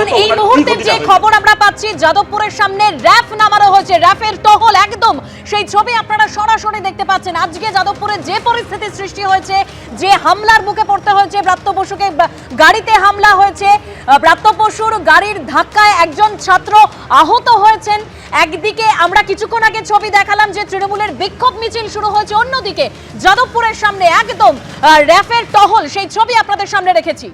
কারণ এই মুহূর্তে যে? খবর আমরা পাচ্ছি যাদবপুরের সামনে র্যাফ নামানো হয়েছে। র্যাফের টহল একদম। সেই ছবি আপনারা সরাসরি দেখতে পাচ্ছেন। আজকে যাদবপুরে যে পরিস্থিতি সৃষ্টি হয়েছে যে হামলার মুখে পড়তে হয়েছে ব্রাত্য বসুকে গাড়িতে হামলা হয়েছে ব্রাত্য বসুর গাড়ির ধাক্কায় একজন ছাত্র আহত হয়েছেন। একদিকে আমরা কিছুক্ষণ আগে ছবি দেখালাম যে তৃণমূলের বিক্ষোভ মিছিল শুরু হয়েছে অন্যদিকে যাদবপুরের সামনে একদম র্যাফের টহল। সেই ছবি আপনাদের সামনে রেখেছি।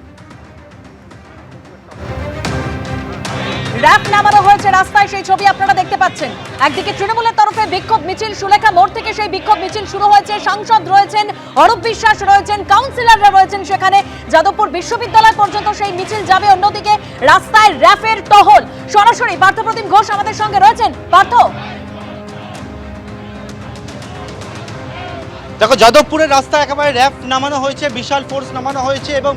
র্যাপ নামানো হয়েছে রাস্তায়, সেই ছবি আপনারা দেখতে পাচ্ছেন। একদিকে তৃণমূলের তরফে বিক্ষোভ মিছিল, সুলেখা মোড় থেকে সেই বিক্ষোভ মিছিল শুরু হয়েছে। সাংসদ রয়েছেন অরূপ বিশ্বাস, রয়েছেন কাউন্সিলররা রয়েছেন সেখানে। যাদবপুর বিশ্ববিদ্যালয় পর্যন্ত সেই মিছিল যাবে। অন্যদিকে রাস্তায় র্যাফের টহল। সরাসরি পার্থপ্রতিম ঘোষ আমাদের সঙ্গে রয়েছেন। পার্থ? দেখো, যাদবপুরের রাস্তা একেবারে র্যাপ নামানো হয়েছে, বিশাল ফোর্স নামানো হয়েছে এবং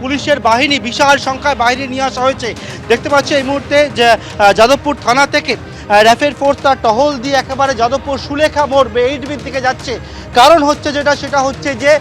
পুলিশের বাহিনী, বিশাল সংখ্যায় বাহিনী নিয়ে আসা হয়েছে। দেখতে পাচ্ছি এই মুহূর্তে যে যাদবপুর থানা থেকে র্যাফের ফোর্স তার টহল দিয়ে একেবারে যাদবপুর সুলেখা মোড় এইট বির দিকে যাচ্ছে। কারণ হচ্ছে যেটা, সেটা হচ্ছে যে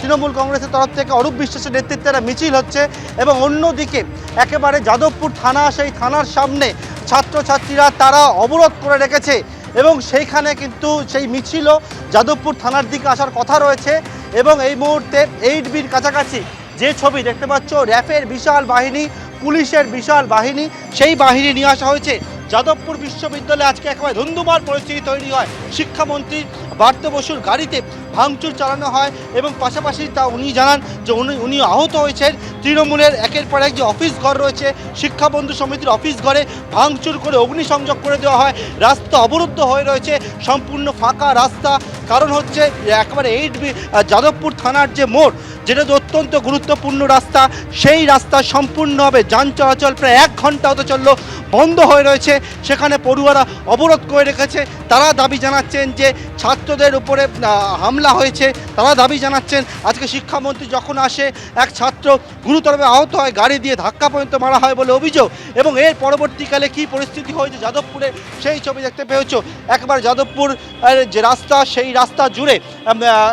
তৃণমূল কংগ্রেসের তরফ থেকে অরূপ বিশ্বাসের নেতৃত্বে একটা মিছিল হচ্ছে এবং অন্যদিকে একেবারে যাদবপুর থানা, সেই থানার সামনে ছাত্রছাত্রীরা তারা অবরোধ করে রেখেছে। এবং সেইখানে কিন্তু সেই মিছিলও যাদবপুর থানার দিকে আসার কথা রয়েছে এবং এই মুহূর্তে এইট বির কাছাকাছি যে ছবি দেখতে পাচ্ছ, র্যাফের বিশাল বাহিনী, পুলিশের বিশাল বাহিনী, সেই বাহিনী নিয়ে আসা হয়েছে। যাদবপুর বিশ্ববিদ্যালয়ে আজকে একেবারে ধুন্ধুমার পরিস্থিতি তৈরি হয়। শিক্ষামন্ত্রী বার্ত বসুর গাড়িতে ভাঙচুর চালানো হয় এবং পাশাপাশি তা উনি জানান যে উনি উনি আহত হয়েছেন। তৃণমূলের একের পর এক যে অফিস ঘর রয়েছে, শিক্ষাবন্ধু সমিতির অফিস ঘরে ভাঙচুর করে অগ্নিসংযোগ করে দেওয়া হয়। রাস্তা অবরুদ্ধ হয়ে রয়েছে, সম্পূর্ণ ফাঁকা রাস্তা। কারণ হচ্ছে একেবারে এইট যাদবপুর থানার যে মোড়, যেটা অত্যন্ত গুরুত্বপূর্ণ রাস্তা, সেই রাস্তা সম্পূর্ণভাবে যান চলাচল প্রায় এক ঘণ্টা হতে চলল, বন্ধ হয়ে রয়েছে। সেখানে পড়ুয়ারা অবরোধ করে রেখেছে। তারা দাবি জানাচ্ছেন যে ছাত্রদের উপরে হামলা হয়েছে, তারা দাবি জানাচ্ছেন, আজকে শিক্ষামন্ত্রী যখন আসে, এক ছাত্র গুরুতরভাবে আহত হয়, গাড়ি দিয়ে ধাক্কা পর্যন্ত মারা হয় বলে অভিযোগ, এবং এর পরবর্তীকালে কি পরিস্থিতি হয়েছে যাদবপুরে, সেই ছবি দেখতে পেয়েছ। একবার যাদবপুর যে রাস্তা, সেই রাস্তা জুড়ে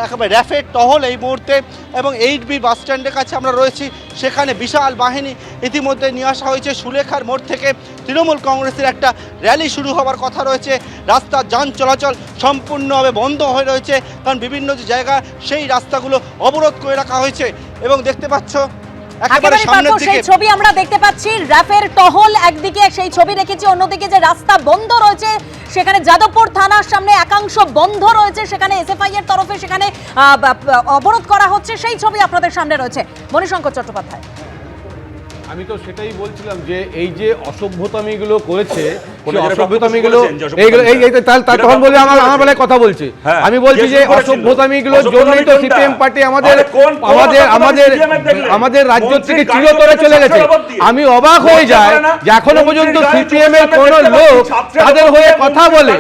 একেবারে র্যাফের টহল এই মুহূর্তে এবং এইট বি বাস স্ট্যান্ডের কাছে আমরা রয়েছি। সেখানে বিশাল বাহিনী ইতিমধ্যে নিয়ে আসা হয়েছে। সুলেখার মোড় থেকে তৃণমূল কংগ্রেসের একটা র্যালি শুরু হওয়ার কথা রয়েছে। রাস্তার যান চলাচল সম্পূর্ণভাবে বন্ধ হয়ে রয়েছে। কারণ বিভিন্ন যে জায়গা, সেই রাস্তাগুলো অবরোধ করে রাখা হয়েছে। এবং দেখতে পাচ্ছ একেবারে সামনের সেই ছবি আমরা দেখতে পাচ্ছি। র্যাফের টহল একদিকে সেই ছবি রেখেছি অন্যদিকে যে রাস্তা বন্ধ রয়েছে সেখানে যাদবপুর থানার সামনে একাংশ বন্ধ রয়েছে সেখানে এসএফআই এর তরফে সেখানে অবরোধ করা হচ্ছে সেই ছবি আপনাদের সামনে রয়েছে। মনিশঙ্কর চট্টোপাধ্যায়। আমি তো সেটাই বলছিলাম যে এই যে অসভ্যতামিগুলো করেছে অসভ্যতামিগুলো এইগুলো এই তাহলে তখন বলে আমার আমার বেলায় কথা বলছে। হ্যাঁ, আমি বলছি যে অসভ্যতামিগুলোর অসভ্যতামি জন্যই তো সিপিএম পার্টি আমাদের আমাদের আমাদের? আমাদের রাজ্য থেকে চিরতরে চলে গেছে। আমি অবাক হয়ে যায় যে এখনও পর্যন্ত সিপিএম এর কোনো লোক তাদের হয়ে কথা বলে।